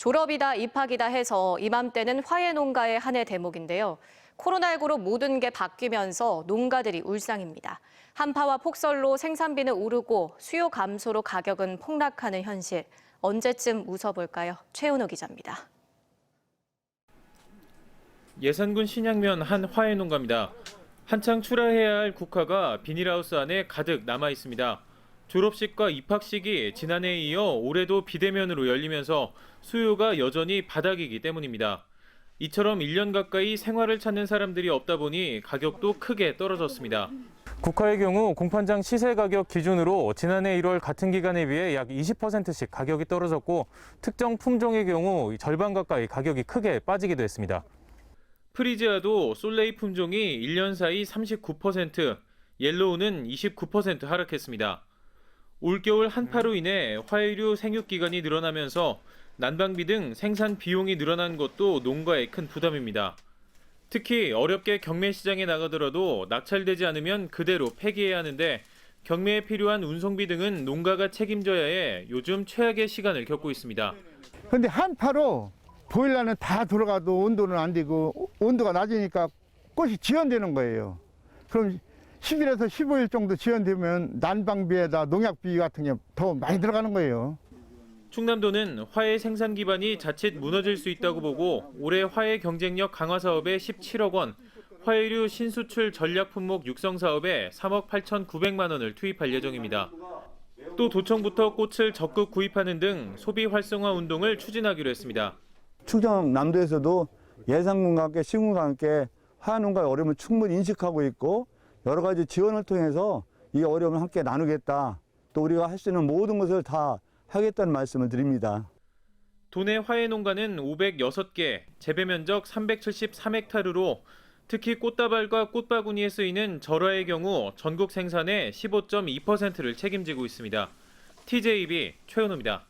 졸업이다 입학이다 해서 이맘때는 화훼 농가의 한 해 대목인데요. 코로나19로 모든 게 바뀌면서 농가들이 울상입니다. 한파와 폭설로 생산비는 오르고 수요 감소로 가격은 폭락하는 현실. 언제쯤 웃어볼까요? 최은호 기자입니다. 예산군 신양면 한 화훼 농가입니다. 한창 출하해야 할 국화가 비닐하우스 안에 가득 남아 있습니다. 졸업식과 입학식이 지난해에 이어 올해도 비대면으로 열리면서 수요가 여전히 바닥이기 때문입니다. 이처럼 1년 가까이 생활을 찾는 사람들이 없다 보니 가격도 크게 떨어졌습니다. 국화의 경우 공판장 시세 가격 기준으로 지난해 1월 같은 기간에 비해 약 20%씩 가격이 떨어졌고 특정 품종의 경우 절반 가까이 가격이 크게 빠지기도 했습니다. 프리지아도 솔레이 품종이 1년 사이 39%, 옐로우는 29% 하락했습니다. 올겨울 한파로 인해 화해류 생육 기간이 늘어나면서 난방비 등 생산 비용이 늘어난 것도 농가에 큰 부담입니다. 특히 어렵게 경매 시장에 나가더라도 낙찰되지 않으면 그대로 폐기해야 하는데 경매에 필요한 운송비 등은 농가가 책임져야 해 요즘 최악의 시간을 겪고 있습니다. 근데 한파로 보일러는 다 들어가도 온도는 안 되고 온도가 낮으니까 꽃이 지연되는 거예요. 그럼 10일에서 15일 정도 지연되면 난방비에다 농약비 같은 게 더 많이 들어가는 거예요. 충남도는 화해 생산 기반이 자칫 무너질 수 있다고 보고 올해 화해 경쟁력 강화 사업에 17억 원, 화해류 신수출 전략 품목 육성 사업에 3억 8,900만 원을 투입할 예정입니다. 또 도청부터 꽃을 적극 구입하는 등 소비 활성화 운동을 추진하기로 했습니다. 충청 남도에서도 예산군과 함께 시군과 함께 화농가의 어려움을 충분히 인식하고 있고 여러 가지 지원을 통해서 이 어려움을 함께 나누겠다. 또 우리가 할 수 있는 모든 것을 다 하겠다는 말씀을 드립니다. 도내 화해 농가는 506개, 재배 면적 373헥타르로 특히 꽃다발과 꽃바구니에 쓰이는 절화의 경우 전국 생산의 15.2%를 책임지고 있습니다. TJB 최은호입니다.